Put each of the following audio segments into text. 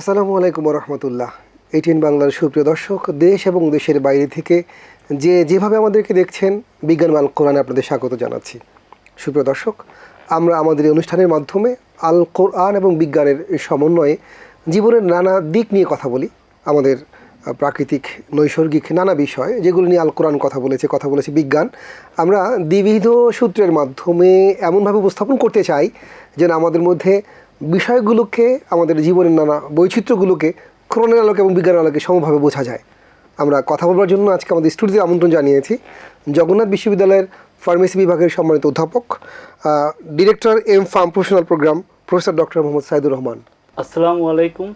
আসসালামু আলাইকুম রহমতুল্লাহ এইটিন বাংলার সুপ্রিয় দর্শক, দেশ এবং দেশের বাইরে থেকে যে যেভাবে আমাদেরকে দেখছেন, বিজ্ঞান আল কোরআনে আপনাদের স্বাগত জানাচ্ছি। সুপ্রিয় দর্শক, আমরা আমাদের অনুষ্ঠানের মাধ্যমে আল কোরআন এবং বিজ্ঞানের সমন্বয়ে জীবনের নানা দিক নিয়ে কথা বলি। আমাদের প্রাকৃতিক, নৈসর্গিক নানা বিষয়, যেগুলো নিয়ে আল কোরআন কথা বলেছে কথা বলেছে বিজ্ঞান। আমরা দ্বিবিধ সূত্রের মাধ্যমে এমনভাবে উপস্থাপন করতে চাই যেন আমাদের মধ্যে বিষয়গুলোকে আমাদের জীবনের নানা বৈচিত্র্যগুলোকে কোরআনের আলোকে এবং বিজ্ঞানের আলোকে সমভাবে বোঝা যায়। আমরা কথা বলবার জন্য আজকে আমাদের স্টুডিওতে আমন্ত্রণ জানিয়েছি জগন্নাথ বিশ্ববিদ্যালয়ের ফার্মেসি বিভাগের সম্মানিত অধ্যাপক director M Pharm professional program professor doctor Mohammad Saidur Rahman. আসসালামু আলাইকুম।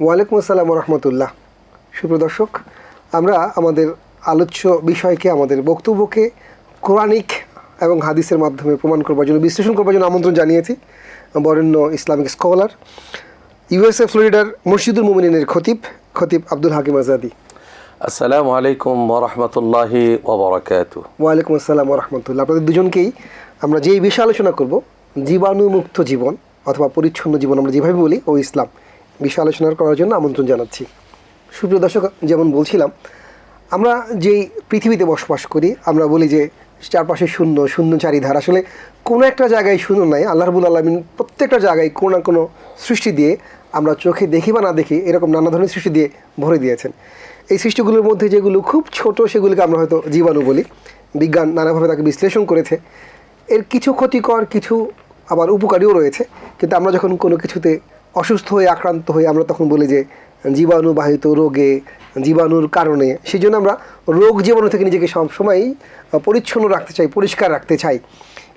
ওয়ালাইকুম আসসালাম রহমতুল্লাহ। সুপ্রদর্শক আমরা আমাদের আলোচ্য বিষয়কে আমাদের বক্তব্যকে কোরআনিক এবং হাদিসের মাধ্যমে প্রমাণ করবার জন্য বিশ্লেষণ করবার জন্য আমন্ত্রণ জানিয়েছি। বরেণ্য ইসলামিক স্কলার। ইউএসএ ফ্লোরিডার মসজিদুল মুমিনের খতিব খতিব আব্দুল হাকিম আজাদি। আসসালামু আলাইকুম ওরহমতুল্লাহি ওবরাকাতু ওয়ালাইকুম আসসালাম রহমতুল্লাহ আপনাদের দুজনকেই আমরা যেই বিষয়ে আলোচনা করব জীবাণুমুক্ত জীবন অথবা পরিচ্ছন্ন জীবন আমরা যেভাবে বলি ও ইসলাম বিষয় আলোচনা করার জন্য আমন্ত্রণ জানাচ্ছি। সুপ্রিয় দর্শক যেমন বলছিলাম আমরা যেই পৃথিবীতে বসবাস করি আমরা বলি যে চারপাশে শূন্য শূন্য চারিধার। আসলে কোনো একটা জায়গায় শূন্য নাই, আল্লাহ রবুল আলমিন প্রত্যেকটা জায়গায় কোনো না কোনো সৃষ্টি দিয়ে আমরা চোখে দেখি বা না দেখি এরকম নানা ধরনের সৃষ্টি দিয়ে ভরে দিয়েছেন। এই সৃষ্টিগুলোর মধ্যে যেগুলো খুব ছোট, সেগুলিকে আমরা হয়তো জীবাণু বলি। বিজ্ঞান নানাভাবে তাকে বিশ্লেষণ করেছে। এর কিছু ক্ষতিকর, কিছু আবার উপকারীও রয়েছে। কিন্তু আমরা যখন কোনো কিছুতে অসুস্থ হয়ে, আক্রান্ত হয়ে আমরা তখন বলি যে জীবাণুবাহিত রোগে, জীবাণুর কারণে। সেই জন্য আমরা রোগ জীবাণু থেকে নিজেকে সবসময়ই পরিচ্ছন্ন রাখতে চাই, পরিষ্কার রাখতে চাই।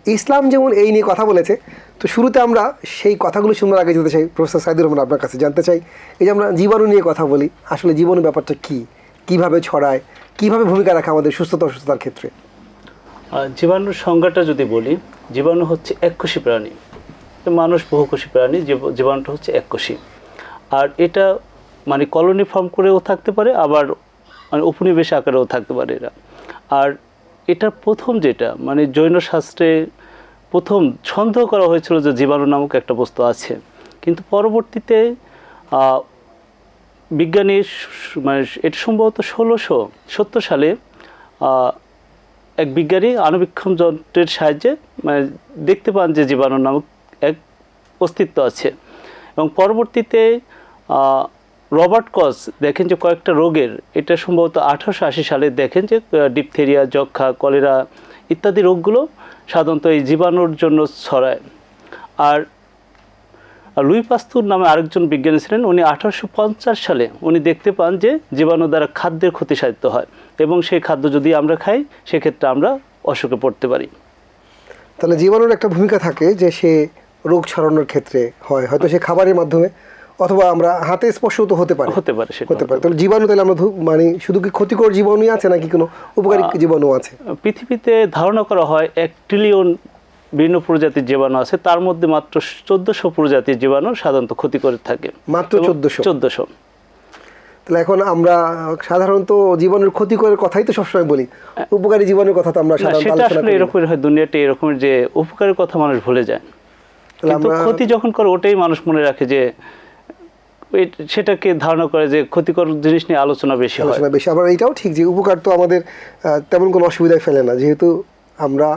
ইসলাম যেমন এই নিয়ে কথা বলেছে, তো শুরুতে আমরা সেই কথাগুলো শুনবার আগে যেতে চাই, প্রফেসর সাইদুর রহমান আপনার কাছে জানতে চাই। এই যে আমরা জীবাণু নিয়ে কথা বলি, আসলে জীবাণু ব্যাপারটা কী? কীভাবে ছড়ায়? কীভাবে ভূমিকা রাখে আমাদের সুস্থতা, অসুস্থতার ক্ষেত্রে? জীবাণুর সংজ্ঞাটা যদি বলি, জীবাণু হচ্ছে এককোষী প্রাণী। মানুষ বহুকোষী প্রাণী জীবাণুটা হচ্ছে এককোষী। আর এটা মানে কলোনি ফর্ম করেও থাকতে পারে, আবার মানে উপনিবেশ আকারেও থাকতে পারে এরা। আর এটার প্রথম যেটা মানে জৈন শাস্ত্রে প্রথম সন্দেহ করা হয়েছিল যে জীবাণু নামক একটা বস্তু আছে। কিন্তু পরবর্তীতে বিজ্ঞানী মানে এটা সম্ভবত ষোলোশো সত্তর সালে এক বিজ্ঞানী আণুবীক্ষণ যন্ত্রের সাহায্যে মানে দেখতে পান যে জীবাণু নামক এক অস্তিত্ব আছে। এবং পরবর্তীতে রবার্ট কস দেখেন যে কয়েকটা রোগের, এটা সম্ভবত আঠারোশো আশি সালে দেখেন যে ডিপথেরিয়া যক্ষা কলেরা ইত্যাদি রোগগুলো সাধারণত এই জীবাণুর জন্য ছড়ায়। আর লুই পাস্তুর নামে আরেকজন বিজ্ঞানী ছিলেন, উনি আঠারোশো পঞ্চাশ সালে উনি দেখতে পান যে জীবাণু দ্বারা খাদ্যের ক্ষতি সাধিত হয় এবং সেই খাদ্য যদি আমরা খাই, সেক্ষেত্রে আমরা অসুখে পড়তে পারি। তাহলে জীবাণুর একটা ভূমিকা থাকে যে সে রোগ ছড়ানোর ক্ষেত্রে হয়, হয়তো সে খাবারের মাধ্যমে অথবা আমরা হাতে স্পর্শ তো হতে পারে। হতে পারে সেটা হতে পারে। তাহলে জীবাণু তাহলে আমরা মানে শুধু কি ক্ষতিকর জীবাণুই আছে নাকি কোনো উপকারী জীবাণু আছে? পৃথিবীতে ধারণা করা হয় এক ট্রিলিয়ন বিভিন্ন প্রজাতির জীবাণু আছে তার মধ্যে মাত্র চোদ্দশো প্রজাতির জীবাণু সাধারণত ক্ষতি করে থাকে। মাত্র 1400 চোদ্দশো? তাহলে এখন আমরা সাধারণত জীবাণুর ক্ষতিকরের কথাই তো সবসময় বলি। উপকারী জীবাণুর কথা তো আমরা সাধারণত সেটা আসলে এরকম হয় দুনিয়াতে এরকম যে উপকারের কথা মানুষ ভুলে যায়। ক্ষতি যখন করে ওটাই মানুষ মনে রাখে যে সেটাকে ধারণা করে যে ক্ষতিকর জিনিস নিয়ে আলোচনা বেশি আলোচনা বেশি আবার এটাও ঠিক যে উপকার তো আমাদের তেমন কোনো অসুবিধায় ফেলে না। যেহেতু আমরা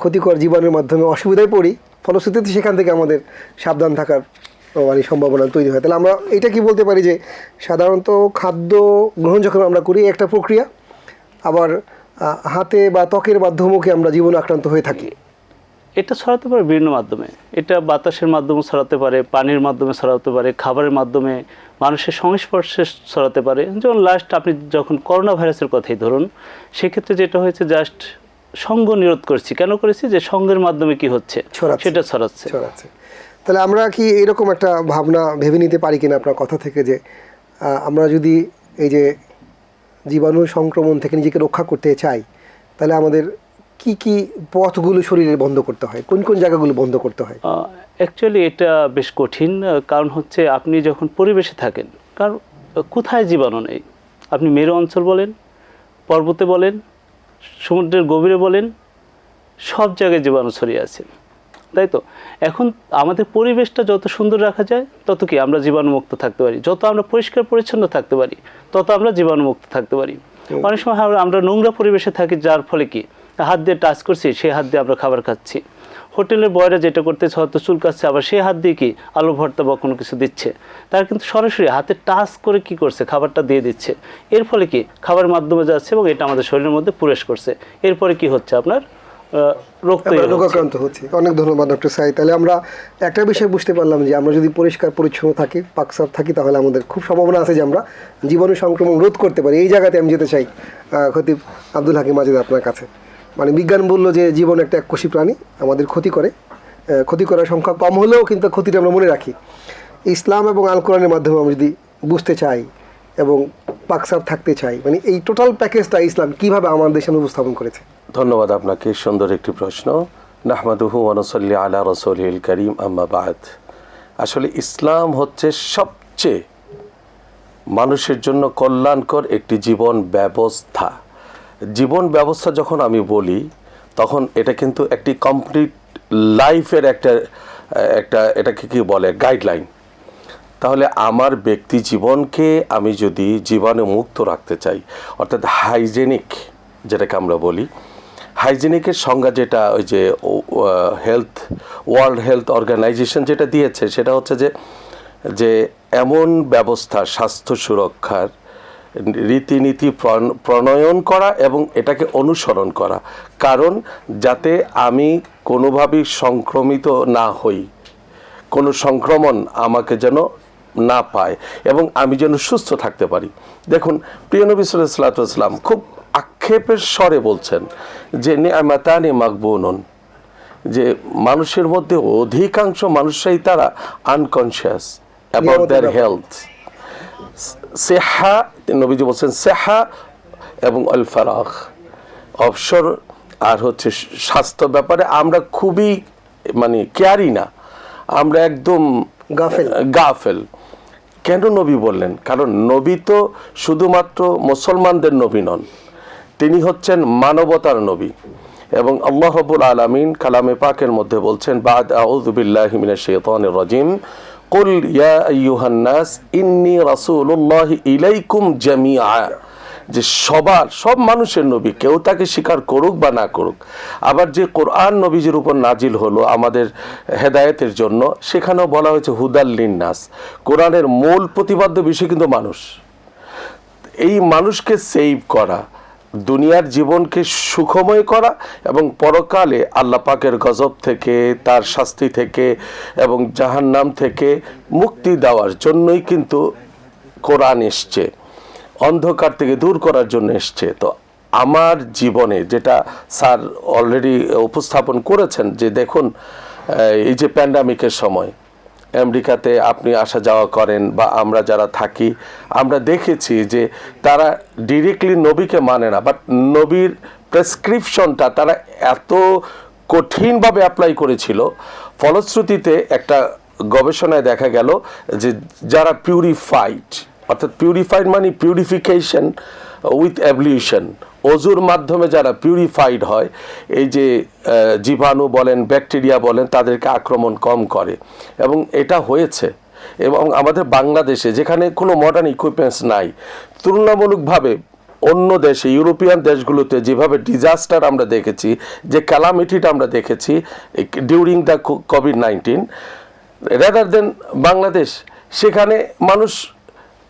ক্ষতিকর জীবাণুর মাধ্যমে অসুবিধায় পড়ি, ফলশ্রুতিতে সেখান থেকে আমাদের সাবধান থাকার মানে সম্ভাবনা তৈরি হয়। তাহলে আমরা এটা কি বলতে পারি যে সাধারণত খাদ্য গ্রহণ যখন আমরা করি, একটা প্রক্রিয়া, আবার হাতে বা ত্বকের মাধ্যমেও আমরা জীবন আক্রান্ত হয়ে থাকি। এটা ছড়াতে পারে বিভিন্ন মাধ্যমে। এটা বাতাসের মাধ্যমে ছড়াতে পারে পানির মাধ্যমে ছড়াতে পারে খাবারের মাধ্যমে মানুষের সংস্পর্শে ছড়াতে পারে। যেমন লাস্ট আপনি যখন করোনা ভাইরাসের কথাই ধরুন সেক্ষেত্রে যেটা হয়েছে জাস্ট সঙ্গ নিরোধ করছি। কেন করেছি? যে সঙ্গের মাধ্যমে কি হচ্ছে? ছড়াচ্ছে। সেটা ছড়াচ্ছে। তাহলে আমরা কি এরকম একটা ভাবনা ভেবে নিতে পারি কিনা আপনার কথা থেকে যে আমরা যদি এই যে জীবাণু সংক্রমণ থেকে নিজেকে রক্ষা করতে চাই তাহলে আমাদের কি কি পথগুলো শরীরে বন্ধ করতে হয়? কোন কোন জায়গাগুলো বন্ধ করতে হয়? অ্যাকচুয়ালি এটা বেশ কঠিন কারণ হচ্ছে আপনি যখন পরিবেশে থাকেন কারণ কোথায় জীবাণু নেই? আপনি মেরু অঞ্চল বলেন পর্বতে বলেন সমুদ্রের গভীরে বলেন সব জায়গায় জীবাণু ছড়িয়ে আছে। তাই তো? এখন আমাদের পরিবেশটা যত সুন্দর রাখা যায় তত কি আমরা জীবাণুমুক্ত থাকতে পারি? যত আমরা পরিষ্কার পরিচ্ছন্ন থাকতে পারি তত আমরা জীবাণুমুক্ত থাকতে পারি। অনেক সময় আমরা- আমরা নোংরা পরিবেশে থাকি যার ফলে কি? হাত দিয়ে টাচ করছি সেই হাত দিয়ে আমরা খাবার খাচ্ছি। হোটেলের বয়রা যেটা করতেছে হয়তো চুল কাচ্ছে আবার সেই হাত দিয়ে কি আলু ভর্তা বা কোনো কিছু দিচ্ছে। তারা কিন্তু সরাসরি হাতে টাচ করে কি করছে খাবারটা দিয়ে দিচ্ছে। এর ফলে কি খাবারের মাধ্যমে যাচ্ছে এবং এটা আমাদের শরীরের মধ্যে প্রবেশ করছে। এরপরে কি হচ্ছে আপনার আহ, রোগ তৈরি আমরা হচ্ছে। অনেক ধন্যবাদ ডক্টর সাই। তাহলে আমরা একটা বিষয় বুঝতে পারলাম যে আমরা যদি পরিষ্কার পরিচ্ছন্ন থাকি পাকসাপ থাকি তাহলে আমাদের খুব সম্ভাবনা আছে যে আমরা জীবাণু সংক্রমণ রোধ করতে পারি। এই জায়গাতে আমি যেতে চাই খতিব আব্দুল হাকিম মাজেদ আপনার কাছে। মানে বিজ্ঞান বলল যে জীবন একটা এককোষী প্রাণী, আমাদের ক্ষতি করে। ক্ষতি করার সংখ্যা কম হলেও কিন্তু ক্ষতিটা আমরা মনে রাখি। ইসলাম এবং আল কোরআনের মাধ্যমে আমরা যদি বুঝতে চাই এবং পাকসাপ থাকতে চাই মানে এই টোটাল প্যাকেজটা ইসলাম কীভাবে আমাদের সামনে উপস্থাপন করেছে? ধন্যবাদ আপনাকে, সুন্দর একটি প্রশ্ন। নাহমাদুহু ওয়ানসল্লি আলা রসুল করিম আম্মাবাদ আসলে ইসলাম হচ্ছে সবচেয়ে মানুষের জন্য কল্যাণকর একটি জীবন ব্যবস্থা। জীবন ব্যবস্থা যখন আমি বলি, তখন এটা কিন্তু একটি কমপ্লিট লাইফের একটা একটা এটাকে কি বলে গাইডলাইন তাহলে আমার ব্যক্তি জীবনকে আমি যদি জীবাণু মুক্ত রাখতে চাই, অর্থাৎ হাইজেনিক যেটাকে আমরা বলি হাইজেনিকের সংজ্ঞা যেটা ওই যে হেলথ ওয়ার্ল্ড হেলথ অর্গানাইজেশন যেটা দিয়েছে, সেটা হচ্ছে যে যে এমন ব্যবস্থা, স্বাস্থ্য সুরক্ষার রীতিনীতি প্রণ- প্রণয়ন করা এবং এটাকে অনুসরণ করা। কারণ যাতে আমি কোনোভাবেই সংক্রমিত না হই কোনো সংক্রমণ আমাকে যেন না পায় এবং আমি যেন সুস্থ থাকতে পারি। দেখুন প্রিয় নবী সাল্লাম খুব আক্ষেপের স্বরে বলছেন যে নিয়ামাতানি মাকবুনন যে মানুষের মধ্যে অধিকাংশ মানুষরাই তারা আনকনসিয়াস অ্যাবাউট দেয়ার হেলথ সেহা নবীজি বলছেন সেহা এবং ফারাক অবসর আর হচ্ছে স্বাস্থ্য ব্যাপারে আমরা খুবই মানে কেয়ারি না আমরা একদম গাফেল। গাফেল। কেন নবী বললেন? কারণ নবী তো শুধুমাত্র মুসলমানদের নবী নন তিনি হচ্ছেন মানবতার নবী। এবং আল্লাহ রবুল আলমিন কালামে পাকের মধ্যে বলছেন বাদ আউযু বিল্লাহি মিনাশ শাইতানির রাজিম। কুল ইয়া আইয়ুহান নাস ইন্নী রাসূলুল্লাহ ইলাইকুম জামিআ। যে সবার, সব মানুষের নবী, কেউ তাকে স্বীকার করুক বা না করুক, আবার যে কোরআন নবীজির উপর নাজিল হলো আমাদের হেদায়েতের জন্য, সেখানেও বলা হয়েছে হুদাল্লিন নাস কোরআনের মূল প্রতিপাদ্য বিষয় কিন্তু মানুষ। এই মানুষকে সেভ করা দুনিয়ার জীবনকে সুখময় করা এবং পরকালে আল্লাহ পাকের গজব থেকে, তার শাস্তি থেকে এবং জাহান্নাম থেকে মুক্তি দেওয়ার জন্যই কিন্তু কোরআন এসছে। অন্ধকার থেকে দূর করার জন্য এসছে। তো আমার জীবনে যেটা স্যার অলরেডি উপস্থাপন করেছেন যে দেখুন, এই যে প্যান্ডামিকের সময় আমেরিকাতে আপনি আসা যাওয়া করেন বা আমরা যারা থাকি, আমরা দেখেছি যে তারা ডিরেক্টলি নবীকে মানে না বাট নবীর প্রেসক্রিপশনটা তারা এত কঠিনভাবে অ্যাপ্লাই করেছিল। ফলশ্রুতিতে একটা গবেষণায় দেখা গেল যে যারা পিউরিফাইড অর্থাৎ পিউরিফাইড মানে পিউরিফিকেশন উইথ অ্যাবলিউশন অজুর মাধ্যমে যারা পিউরিফাইড হয়, এই যে জীবাণু বলেন ব্যাকটেরিয়া বলেন, তাদেরকে আক্রমণ কম করে। এবং এটা হয়েছে। এবং আমাদের বাংলাদেশে যেখানে কোনো মডার্ন ইকুইপমেন্টস নাই, তুলনামূলকভাবে অন্য দেশে, ইউরোপিয়ান দেশগুলোতে যেভাবে ডিজাস্টার আমরা দেখেছি, যে ক্যালামিটিটা আমরা দেখেছি during the COVID nineteen rather than Bangladesh, সেখানে মানুষ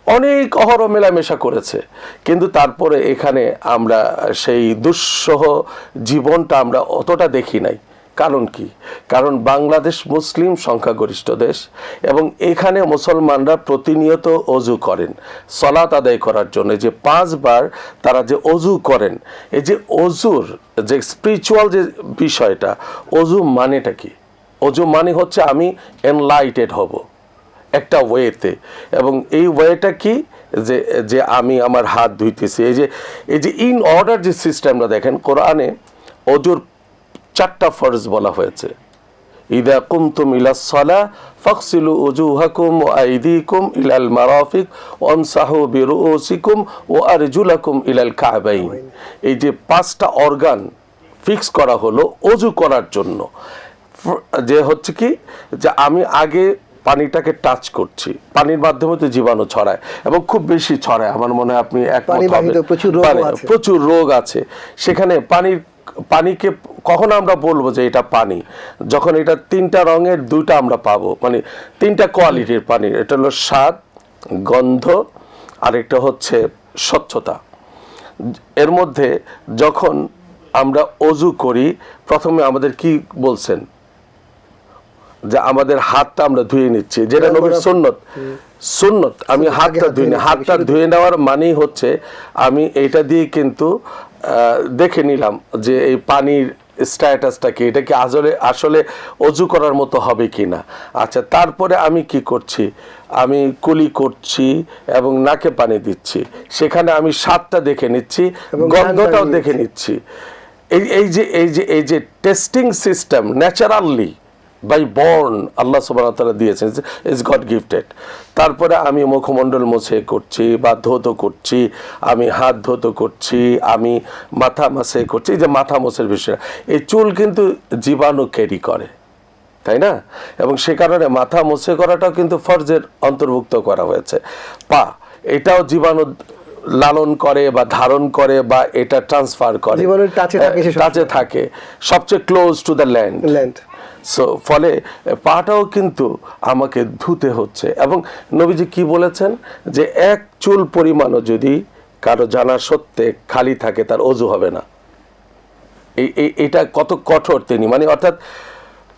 অনেক অহর মেলামেশা করেছে। কিন্তু তারপরে এখানে আমরা সেই দুঃসহ জীবনটা আমরা অতটা দেখি নাই। কারণ কি? কারণ বাংলাদেশ মুসলিম সংখ্যাগরিষ্ঠ দেশ এবং এখানে মুসলমানরা প্রতিনিয়ত অজু করেন, সলাত আদায় করার জন্য। যে পাঁচবার তারা যে অজু করেন, এই যে অজুর যে স্পিরিচুয়াল যে বিষয়টা, অজু মানেটা কি? অজু মানে হচ্ছে আমি এনলাইটেড হব। একটা ওয়েতে। এবং এই ওয়েটা কি? যে যে আমি আমার হাত ধুইতেছি। এই যে এই যে ইন অর্ডার যে সিস্টেমটা দেখেন, কোরআনে অজুর চারটা ফরজ বলা হয়েছে। ইদা কুমতুম ইলা সলা ফকসিলু উজুহাকুম ও আইদিকুম ইলাল মারাফিক ওয়ামসাহু বিরুসিকুম ও আরজুলাকুম ইলাল কাবাইন। এই যে পাঁচটা অর্গান ফিক্স করা হলো অজু করার জন্য। যে হচ্ছে কি? যে আমি আগে পানিটাকে টাচ করছি। পানির মাধ্যমে তো জীবাণু ছড়ায় এবং খুব বেশি ছড়ায়। আমার মনে হয় আপনি। প্রচুর রোগ আছে। সেখানে পানির পানিকে কখন আমরা বলব যে এটা পানি। যখন এটা তিনটা রঙের দুইটা আমরা পাবো। মানে তিনটা কোয়ালিটির পানি। এটা হলো স্বাদ গন্ধ আর একটা হচ্ছে স্বচ্ছতা। এর মধ্যে যখন আমরা অজু করি প্রথমে আমাদের কি বলছেন? যে আমাদের হাতটা আমরা ধুয়ে নিচ্ছি যেটা নবীর সুন্নত। সুন্নত আমি হাতটা ধুই ধুয়ে না নিতে হবে, হাতটা ধুয়ে নেওয়ার মানেই হচ্ছে আমি এটা দিয়ে কিন্তু দেখে নিলাম যে এই পানির স্ট্যাটাসটা কি এটা কি আসলে আসলে অজু করার মতো হবে কি না আচ্ছা তারপরে আমি কি করছি? আমি কুলি করছি এবং নাকে পানি দিচ্ছি। সেখানে আমি স্বাদটা দেখে নিচ্ছি গন্ধটাও দেখে নিচ্ছি। এই এই যে এই যে এই যে testing system naturally by born Allah সুবাহ তালা দিয়েছেন ইজ গড গিফটেড তারপরে আমি মুখমণ্ডল মুছে করছি বা ধৌত করছি আমি হাত ধৌত করছি আমি মাথা মাসে করছি এই যে মাথা মোছের বিষয় এই চুল কিন্তু জীবাণু ক্যারি করে তাই না? এবং সে কারণে মাথা মুছে করাটাও কিন্তু ফর্জের অন্তর্ভুক্ত করা হয়েছে। পা এটাও জীবাণু লালন করে বা ধারণ করে বা এটা ট্রান্সফার করে। টাচে থাকে সবচেয়ে close to the land land so ফলে, পাটাও কিন্তু আমাকে ধুতে হচ্ছে। এবং নবীজি কি বলেছেন? যে এক চুল পরিমাণও যদি কারও জানা সত্ত্বে খালি থাকে, তার অজু হবে না। এই এটা কত কঠোর তিনি। মানে অর্থাৎ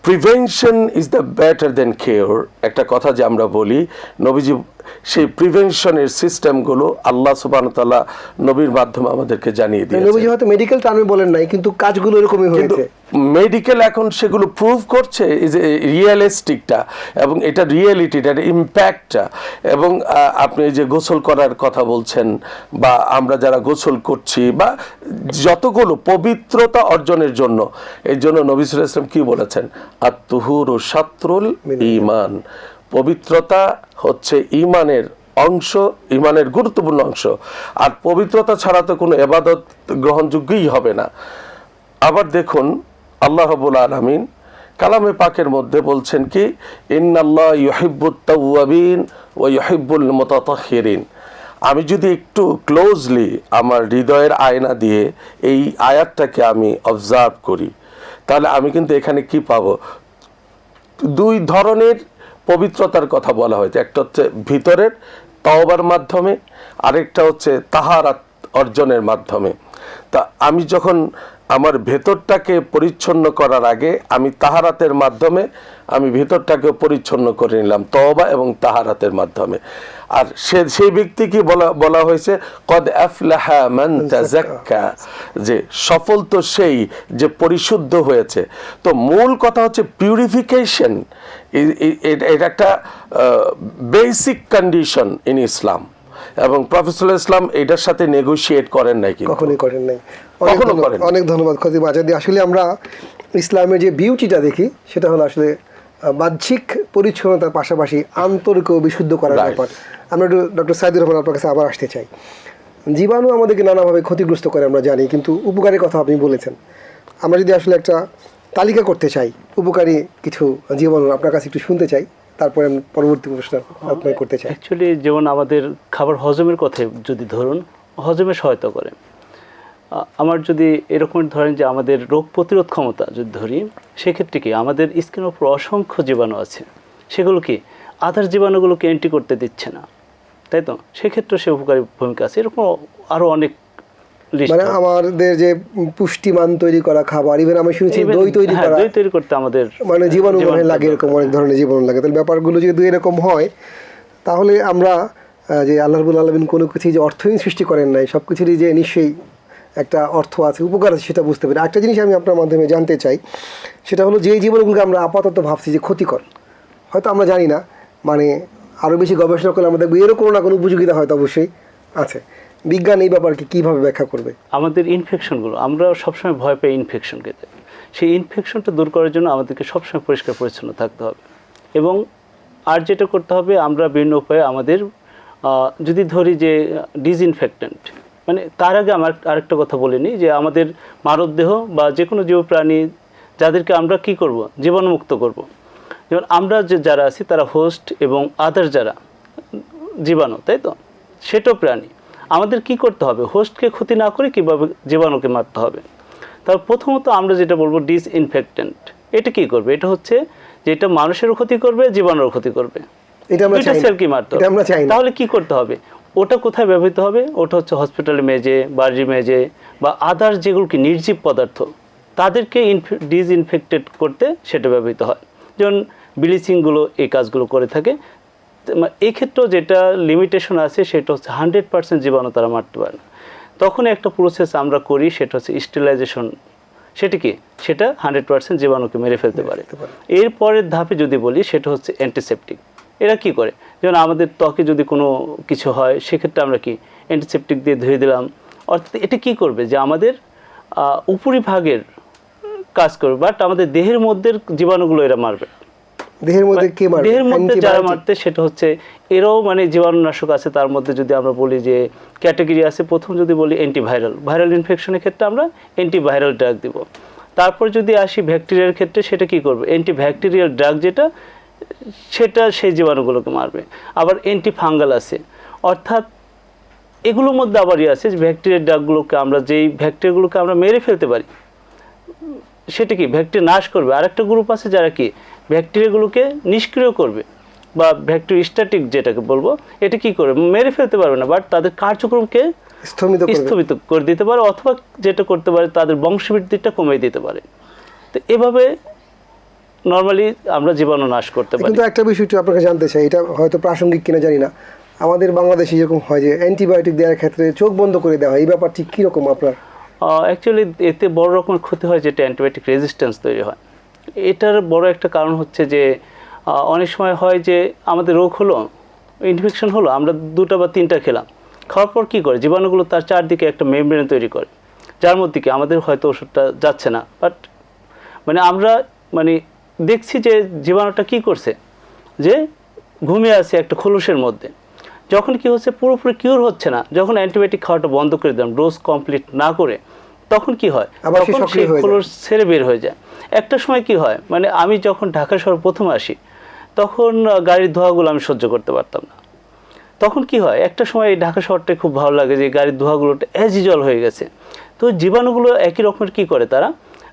prevention is the better than cure একটা কথা যে আমরা বলি, নবীজি সেই প্রিভেনশনের সিস্টেমগুলো আল্লাহ সুবাহ তাল্লাহ নবীর মাধ্যমে আমাদেরকে জানিয়ে দিয়েছে নবীজি হয়তো মেডিকেল টার্মে বলেন নাই কিন্তু কাজগুলো এরকমই হয়েছে। মেডিকেল এখন সেগুলো প্রুভ করছে যে রিয়েলিস্টিকটা এবং এটা রিয়েলিটিটা ইম্প্যাক্টটা এবং আপনি যে গোসল করার কথা বলছেন বা আমরা যারা গোসল করছি বা যতগুলো পবিত্রতা অর্জনের জন্য এই জন্য নবিসুল ইসলাম কি বলেছেন? আত্মহুর ও সাত্রুল ইমান পবিত্রতা হচ্ছে ইমানের অংশ, ইমানের গুরুত্বপূর্ণ অংশ। আর পবিত্রতা ছাড়া তো কোনো এবাদত গ্রহণযোগ্যই হবে না। আবার দেখুন, আল্লাহ রবুল আলমিন কালামে পাকের মধ্যে বলছেন কি, ইন্নাল্লাহ ইহিব্বুত তাওয়াবিন ও ইহিব্বুল মুতাতাহহিরিন আমি যদি একটু ক্লোজলি আমার হৃদয়ের আয়না দিয়ে এই আয়াতটাকে আমি অবজার্ভ করি, তাহলে আমি কিন্তু এখানে কি পাবো? দুই ধরনের পবিত্রতার কথা বলা হয়েছে। একটা হচ্ছে ভিতরের তওবার মাধ্যমে, আরেকটা হচ্ছে তাহারাত অর্জনের মাধ্যমে। তা আমি যখন আমার ভেতরটাকে পরিচ্ছন্ন করার আগে আমি তাহারাতের মাধ্যমে আমি ভেতরটাকে পরিচ্ছন্ন করে নিলাম, তওবা এবং তাহারাতের মাধ্যমে। আর সে, সেই ব্যক্তিকে বলা বলা হয়েছে? কদ আফলাহা যে সফল তো সেই যে পরিশুদ্ধ হয়েছে। তো মূল কথা হচ্ছে পিউরিফিকেশন এটা একটা বেসিক কন্ডিশন ইন ইসলাম এবং প্রফেসর ইসলাম এটার সাথে নেগোশিয়েট করেন নাই কিন্তু। কখনোই করেন নাই। অনেক কখনো ধন্যবাদ- করেন। অনেক ধন্যবাদ খতিব আজাদি। আসলে আমরা ইসলামের যে বিউটিটা দেখি সেটা হলো আসলে বাহ্যিক পরিচ্ছন্নতার পাশাপাশি আন্তরিক বিশুদ্ধ করার. ব্যাপার। আমরা একটু ডক্টর সাইদুর রহমান আপনার কাছে আবার আসতে চাই। জীবাণু আমাদেরকে নানাভাবে ক্ষতিগ্রস্ত করে আমরা জানি কিন্তু উপকারের কথা আপনি বলেছেন। আমরা যদি আসলে একটা তালিকা করতে চাই উপকারী কিছু জীবন আপনার কাছে একটু শুনতে চাই তারপরে আমি পরবর্তী প্রশ্ন আপনাকে করতে চাই। অ্যাকচুয়ালি যেমন আমাদের খাবার হজমের কথা যদি ধরুন হজমে সহায়তা করে। আমার যদি এরকম ধরেন যে আমাদের রোগ প্রতিরোধ ক্ষমতা যদি ধরি সেক্ষেত্রে কি আমাদের স্কিনের উপর অসংখ্য জীবাণু আছে। সেগুলো কি আদার জীবাণুগুলোকে এন্ট্রি করতে দিচ্ছে না। তাই তো? সেক্ষেত্রে সে উপকারী ভূমিকা আছে। এরকম আরও অনেক মানে আমাদের যে পুষ্টিমান তৈরি করা খাবার ইভেন আমি শুনেছি দই তৈরি হ্যাঁ, করা। দই তৈরি করতে আমাদের মানে জীবাণু মনে লাগে এরকম অনেক ধরনের জীবাণু লাগে। তাহলে ব্যাপারগুলো যদি এরকম হয় তাহলে আমরা যে আল্লাহ রবুল আলমিন কোনো কিছু যে অর্থহীন সৃষ্টি করেন নাই সব কিছুরই যে নিশ্চয়ই একটা অর্থ আছে উপকার আছে সেটা বুঝতে পারি। একটা জিনিস আমি আপনার মাধ্যমে জানতে চাই সেটা হলো যে জীবাণুগুলোকে আমরা আপাতত ভাবছি যে ক্ষতিকর। হয়তো আমরা জানি না মানে আরও বেশি গবেষণা করলে আমরা দেখব এরও কোনো না কোনো উপযোগিতা হয়তো অবশ্যই আছে। বিজ্ঞান এই ব্যাপারকে কীভাবে ব্যাখ্যা করবে? আমাদের ইনফেকশনগুলো আমরা সবসময় ভয় পাই ইনফেকশন ইনফেকশনকে সেই ইনফেকশনটা দূর করার জন্য আমাদেরকে সবসময় পরিষ্কার পরিচ্ছন্ন থাকতে হবে। এবং আর যেটা করতে হবে, আমরা বিভিন্ন উপায়ে আমাদের যদি ধরি যে ডিসইনফেক্টেন্ট মানে তার আগে আমার আরেকটা কথা বলিনি যে আমাদের মানবদেহ বা যে কোনো জীব প্রাণী, যাদেরকে আমরা কি করব? জীবাণুমুক্ত করব। যেমন আমরা যে যারা আছি, তারা হোস্ট এবং আদার যারা জীবাণু, তাই তো? সেটাও প্রাণী। আমাদের কি করতে হবে? হোস্টকে ক্ষতি না করে কীভাবে জীবাণুকে মারতে হবে? তার প্রথমত আমরা যেটা বলব ডিসইনফেক্টেন্ট। এটা কি করবে? এটা হচ্ছে যে এটা মানুষেরও ক্ষতি করবে জীবাণুরও ক্ষতি করবে। এটা আমরা চাই না। মারতে। আমরা চাই তাহলে কি করতে হবে? ওটা কোথায় ব্যবহৃত হবে? ওটা হচ্ছে হসপিটালে মেজে বাড়ি মেজে বা আদার্স যেগুলো কি নির্জীব পদার্থ তাদেরকে ডিসইনফেক্টেড করতে সেটা ব্যবহৃত হয়। যেমন ব্লিচিংগুলো এই কাজগুলো করে থাকে। তো এই ক্ষেত্রেও যেটা লিমিটেশন আছে সেটা হচ্ছে হান্ড্রেড পার্সেন্ট জীবাণু তারা মারতে পারে না। তখন একটা প্রসেস আমরা করি সেটা হচ্ছে স্টেলাইজেশন সেটা কি? সেটা হান্ড্রেড পার্সেন্ট জীবাণুকে মেরে ফেলতে পারে। পারে। এর পরের ধাপে যদি বলি সেটা হচ্ছে অ্যান্টিসেপটিক এরা কি করে? যেমন আমাদের ত্বকে যদি কোনো কিছু হয় সেক্ষেত্রে আমরা কি? অ্যান্টিসেপটিক দিয়ে ধুয়ে দিলাম। অর্থাৎ এটা কি করবে? যে আমাদের উপরিভাগের কাজ করবে বাট আমাদের দেহের মধ্যে জীবাণুগুলো এরা মারবে। দেহের মধ্যে কে মারবে? দেহের মধ্যে যারা মারতে সেটা হচ্ছে এরাও মানে জীবাণুনাশক আছে তার মধ্যে যদি আমরা বলি যে ক্যাটাগরি আছে প্রথম যদি বলি অ্যান্টিভাইরাল ভাইরাল ইনফেকশনের ক্ষেত্রে আমরা অ্যান্টিভাইরাল ড্রাগ দিব। তারপর যদি আসি ব্যাকটেরিয়ার ক্ষেত্রে সেটা কি করবে? অ্যান্টি ব্যাকটেরিয়াল ড্রাগ যেটা সেটা সেই জীবাণুগুলোকে মারবে। আবার অ্যান্টি ফাঙ্গাল আছে। অর্থাৎ এগুলোর মধ্যে আবারই আছে যে ব্যাকটেরিয়ার ড্রাগগুলোকে আমরা যেই ব্যাকটেরিয়াগুলোকে আমরা মেরে ফেলতে পারি সেটা কি? ব্যাকটেরিয়া নাশ করবে। আরেকটা গ্রুপ আছে যারা কি? ব্যাকটেরিয়াগুলোকে নিষ্ক্রিয় করবে বা ব্যাকটেরিয়া স্ট্যাটিক যেটাকে বলব এটা কি করে মেরে ফেলতে পারবে না বাট তাদের কার্যক্রমকে স্থগিত করবে স্থগিত করে দিতে পারে অথবা যেটা করতে পারে তাদের বংশবৃদ্ধিটা কমিয়ে দিতে পারে। তো এভাবে নর্মালি আমরা জীবাণু নাশ করতে পারি। কিন্তু একটা বিষয় একটু আপনাকে জানতে চাই এটা হয়তো প্রাসঙ্গিক কিনা জানি না। আমাদের বাংলাদেশে যেরকম হয় যে অ্যান্টিবায়োটিক দেওয়ার ক্ষেত্রে চোখ বন্ধ করে দেওয়া হয় এই ব্যাপারটি কীরকম আপনার? অ্যাকচুয়ালি এতে বড় রকমের ক্ষতি হয় যেটা অ্যান্টিবায়োটিক রেজিস্ট্যান্স তৈরি হয়। এটার বড় একটা কারণ হচ্ছে যে অনেক সময় হয় যে আমাদের রোগ হলো ইনফেকশন হলো, আমরা দুটো বা তিনটা খেলাম। খাওয়ার পর কী করে? জীবাণুগুলো তার চারদিকে একটা মেমব্রেন তৈরি করে। যার মধ্যে কি? আমাদের হয়তো ওষুধটা যাচ্ছে না। বাট মানে আমরা মানে দেখছি যে জীবাণুটা কি করছে? যে ঘুমিয়ে আছে একটা খোলসের মধ্যে। যখন কি হচ্ছে? পুরোপুরি কিউর হচ্ছে না। যখন অ্যান্টিবায়োটিক খাওয়াটা বন্ধ করে দিলাম ডোজ কমপ্লিট না করে তখন কি হয়? তখন সেই। খোলস ছেড়ে বের হয়ে যায়। একটা সময় কি হয়? মানে আমি যখন ঢাকা শহর প্রথম আসি তখন গাড়ির ধোঁয়াগুলো আমি সহ্য করতে পারতাম না। তখন কি হয়? একটা সময় এই ঢাকা শহরটাই খুব ভালো লাগে যে গাড়ির ধোঁয়াগুলোটা অ্যাজ ইউজুয়াল হয়ে গেছে। তো জীবাণুগুলো একই রকমের কি করে তারা?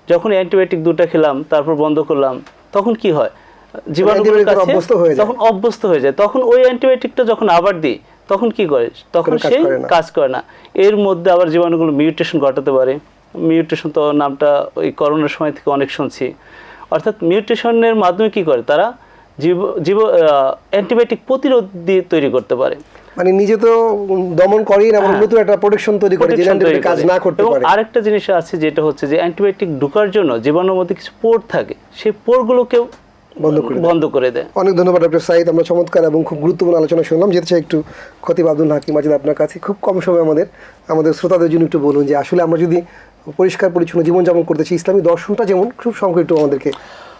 যখন অ্যান্টিবায়োটিক দুটা খেলাম তারপর বন্ধ করলাম তখন কি হয়? জীবাণুগুলোর কাছে। তখন অভ্যস্ত হয়ে যায় তখন ওই অ্যান্টিবায়োটিকটা যখন আবার দিই তখন কি করে? তখন কোনো কাজ করে না। এর মধ্যে আবার জীবাণুগুলো মিউটেশন ঘটাতে পারে। মিউটেশন তো নামটা ওই করোনার সময় থেকে অনেক শুনছি। অর্থাৎ মিউটেশনের মাধ্যমে কি করে? তারা জীব জীব অ্যান্টিবায়োটিক প্রতিরোধ দিয়ে তৈরি করতে পারে। মানে নিজে তো দমন করেই না এবং নতুন একটা প্রোটেকশন তৈরি করে যে হ্যাঁ। Protection তৈরি অ্যান্টিবায়োটিক কাজ না করতে পারে। আরেকটা জিনিস আছে যেটা হচ্ছে যে অ্যান্টিবায়োটিক ঢোকার জন্য জীবাণুর মধ্যে কিছু পোর থাকে। সেই পোরগুলোকেও বন্ধ করে দেয়। বন্ধ করে দেয়। অনেক ধন্যবাদ ডক্টর সাইদ। আমরা চমৎকার এবং খুব গুরুত্বপূর্ণ আলোচনা শুনলাম। যেতে চাই একটু খতিব আব্দুল হাকিম আজিদ আপনার কাছে। খুব কম সময় আমাদের আমাদের শ্রোতাদের জন্য একটু বলুন যে আসলে আমরা যদি পরিষ্কার পরিচ্ছন্ন জীবনযাপন করতেছি ইসলামী দর্শনটা যেমন খুব সংক্ষেপে একটু আমাদেরকে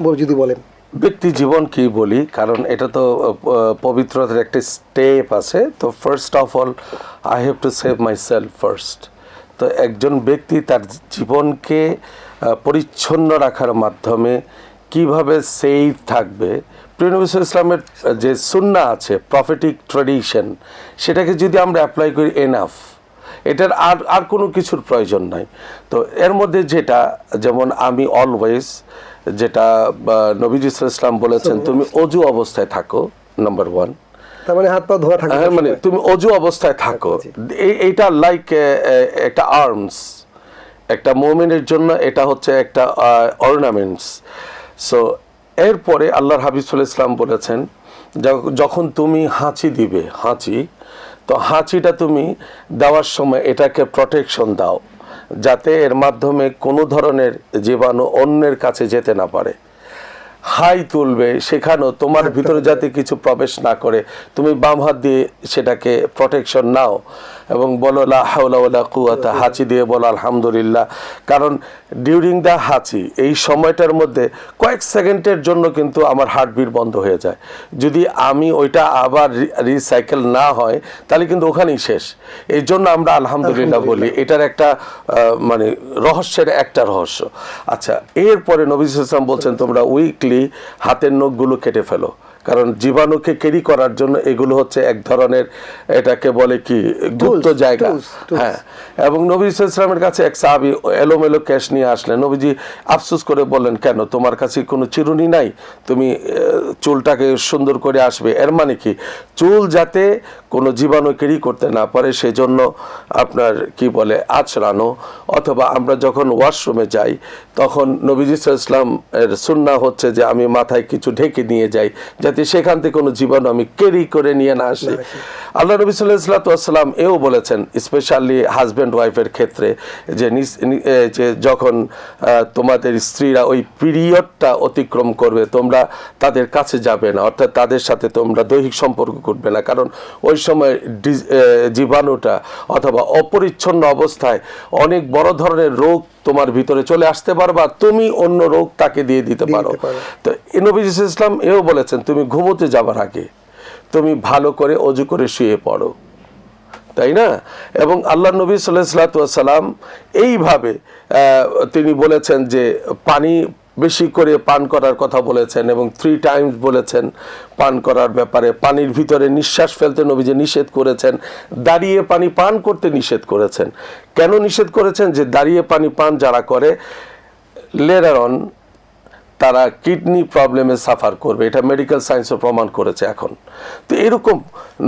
বল- যদি বলেন। ব্যক্তি জীবন কি বলি? কারণ এটা তো পবিত্রতার একটা স্টেপ আছে। তো first of all I have to save myself first তো একজন ব্যক্তি তার জীবনকে পরিচ্ছন্ন রাখার মাধ্যমে কীভাবে সেফ থাকবে? প্রিয়নবী ইসলামের যে সুন্না আছে প্রফেটিক ট্রেডিশন সেটাকে যদি আমরা অ্যাপ্লাই করি এনাফ এটার আর আর কোনো কিছুর প্রয়োজন নাই। তো এর মধ্যে যেটা যেমন আমি অলওয়েজ যেটা নবীজি ইসলাম বলেছেন তুমি অজু অবস্থায় থাকো নাম্বার ওয়ান তার মানে হাত পা ধোয়া থাকে হ্যাঁ মানে তুমি অজু অবস্থায় থাকো। এই- এইটা লাইক একটা আর্মস একটা মোমেনের জন্য এটা হচ্ছে একটা অর্নামেন্টস সো এরপরে আল্লাহর আলাইহি ইসলাম বলেছেন যখন তুমি হাঁচি দিবে, হাঁচি, তো হাঁচিটা তুমি দেওয়ার সময় এটাকে প্রোটেকশন দাও, যাতে এর মাধ্যমে কোনো ধরনের জীবাণু অন্যের কাছে যেতে না পারে। হাই তুলবে, সেখানেও তোমার ভিতরে যাতে কিছু প্রবেশ না করে, তুমি বাম হাত দিয়ে সেটাকে প্রোটেকশন নাও। এবং বলো লা হাওলা ওয়ালা কুয়াতা হাঁচি দিয়ে বলো আলহামদুলিল্লাহ কারণ ডিউরিং দ্য হাঁচি এই সময়টার মধ্যে কয়েক সেকেন্ডের জন্য কিন্তু আমার হার্টবিট বন্ধ হয়ে যায়। যদি আমি ওইটা আবার রিসাইকেল না হয় তাহলে কিন্তু ওখানেই শেষ। এই জন্য আমরা আলহামদুলিল্লাহ বলি এটার একটা মানে রহস্যের একটা রহস্য। আচ্ছা এরপরে নবী ইসলাম বলছেন তোমরা উইকলি হাতের নখগুলো কেটে ফেলো। কারণ জীবাণুকে কেরি করার জন্য এগুলো হচ্ছে এক ধরনের এটাকে বলে কি গুপ্ত জায়গা. হ্যাঁ এবং নবী ইসলামের কাছে এক সাহাবি এলোমেলো ক্যাশ নিয়ে আসলেন। নবীজি আফসোস করে বললেন কেন? তোমার কাছে কোনো চিরুনি নাই? তুমি চুলটাকে সুন্দর করে আসবে। এর মানে কি? চুল যাতে কোনো জীবাণু ক্যারি করতে না পারে, সেজন্য আপনার কি বলে আচড়ানো অথবা আমরা যখন ওয়াশরুমে যাই, তখন নবীজি ইসলাম এর সুন্না হচ্ছে যে আমি মাথায় কিছু ঢেকে নিয়ে যাই, যাতে সেখান থেকে কোনো জীবাণু আমি ক্যারি করে নিয়ে না আসি। আল্লাহ নবী সাল্লাহ সাল্লাহাম এও বলেছেন, স্পেশালি হাজব্যান্ড ওয়াইফের ক্ষেত্রে, যে যে যখন তোমাদের স্ত্রীরা ওই পিরিয়ডটা অতিক্রম করবে, তোমরা তাদের কাছে যাবে না, অর্থাৎ তাদের সাথে তোমরা দৈহিক সম্পর্ক করবে না, কারণ ওই সময় জীবাণুটা অথবা অপরিচ্ছন্ন অবস্থায় অনেক বড় ধরনের রোগ তোমার ভিতরে চলে আসতে পারবা তুমি অন্য রোগ তাকে দিয়ে দিতে পারো। তো নবী ইসলাম এও বলেছেন তুমি ঘুমোতে যাবার আগে তুমি ভালো করে অজু করে শুয়ে পড়ো। তাই না? এবং আল্লাহ নবী সাল্লাহ সাল্লাম এইভাবে তিনি বলেছেন যে পানি বেশি করে পান করার কথা বলেছেন এবং থ্রি টাইমস বলেছেন পান করার ব্যাপারে। পানির ভিতরে নিঃশ্বাস ফেলতে নবীজি নিষেধ করেছেন, দাঁড়িয়ে পানি পান করতে নিষেধ করেছেন। কেন নিষেধ করেছেন? যে দাঁড়িয়ে পানি পান যারা করে লেরারন তারা কিডনি প্রবলেমে সাফার করবে। এটা মেডিকেল সায়েন্সও প্রমাণ করেছে এখন। তো এরকম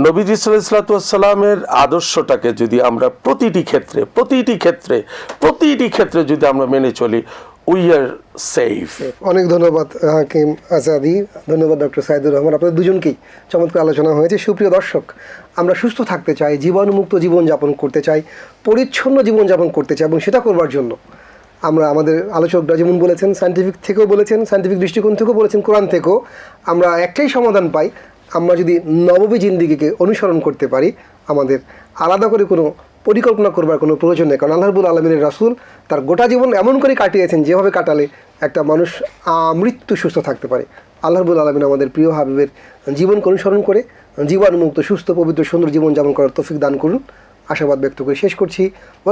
নবীজি সাল্লামের আদর্শটাকে যদি আমরা প্রতিটি ক্ষেত্রে প্রতিটি ক্ষেত্রে প্রতিটি ক্ষেত্রে যদি আমরা মেনে চলি উই আর অনেক ধন্যবাদ, হাকিম আজাদি। ধন্যবাদ, ডক্টর সাইদুর রহমান। আপনাদের দুজনকেই চমৎকার আলোচনা হয়েছে। সুপ্রিয় দর্শক, আমরা সুস্থ থাকতে চাই, জীবাণুমুক্ত জীবনযাপন করতে চাই, পরিচ্ছন্ন জীবনযাপন করতে চাই এবং সেটা করবার জন্য আমরা আমাদের আলোচকরা যেমন বলেছেন সায়েন্টিফিক থেকেও বলেছেন সায়েন্টিফিক দৃষ্টিকোণ থেকেও বলেছেন, কোরআন থেকেও আমরা একটাই সমাধান পাই, আমরা যদি নববী জিন্দিগিকে অনুসরণ করতে পারি, আমাদের আলাদা করে কোনো পরিকল্পনা করবার কোনো প্রয়োজন নেই। কারণ আল্লাহবুল আলমিনের রাসুল তার গোটা জীবন এমন করে কাটিয়েছেন, যেভাবে কাটালে একটা মানুষ মৃত্যু সুস্থ থাকতে পারে। আল্লাহবুল আলমিন আমাদের প্রিয় হাবিবের জীবন অনুসরণ করে, জীবাণুমুক্ত, সুস্থ, পবিত্র, সুন্দর জীবন যাপন করার তফিক দান করুন। আশাবাদ ব্যক্ত করে শেষ করছি।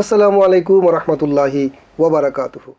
আসসালামু আলাইকুম রহমতুল্লাহি ওবরাকাতুহু